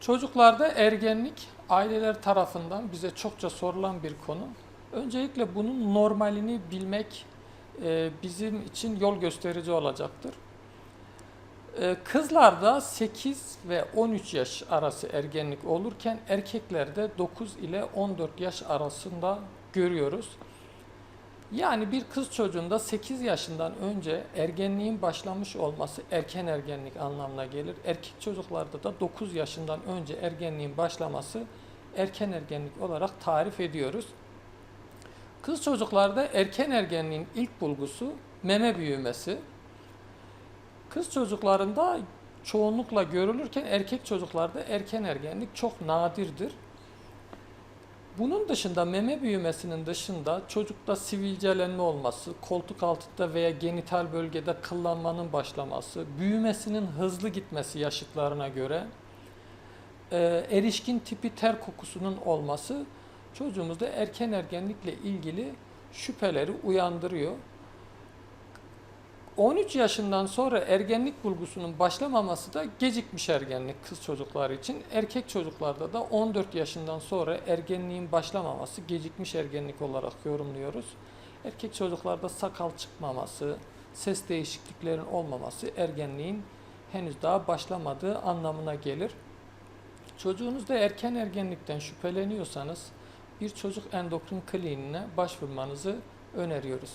Çocuklarda ergenlik aileler tarafından bize çokça sorulan bir konu. Öncelikle bunun normalini bilmek e, bizim için yol gösterici olacaktır. E, Kızlarda 8 ve 13 yaş arası ergenlik olurken erkeklerde 9 ile 14 yaş arasında görüyoruz. Yani bir kız çocuğunda 8 yaşından önce ergenliğin başlamış olması erken ergenlik anlamına gelir. Erkek çocuklarda da 9 yaşından önce ergenliğin başlaması erken ergenlik olarak tarif ediyoruz. Kız çocuklarda erken ergenliğin ilk bulgusu meme büyümesi. Kız çocuklarında çoğunlukla görülürken erkek çocuklarda erken ergenlik çok nadirdir. Bunun dışında meme büyümesinin dışında çocukta sivilcelenme olması, koltuk altında veya genital bölgede kıllanmanın başlaması, büyümesinin hızlı gitmesi yaşıtlarına göre, e, erişkin tipi ter kokusunun olması çocuğumuzda erken ergenlikle ilgili şüpheleri uyandırıyor. 13 yaşından sonra ergenlik bulgusunun başlamaması da gecikmiş ergenlik kız çocukları için. Erkek çocuklarda da 14 yaşından sonra ergenliğin başlamaması gecikmiş ergenlik olarak yorumluyoruz. Erkek çocuklarda sakal çıkmaması, ses değişikliklerin olmaması ergenliğin henüz daha başlamadığı anlamına gelir. Çocuğunuzda erken ergenlikten şüpheleniyorsanız bir çocuk endokrin kliniğine başvurmanızı öneriyoruz.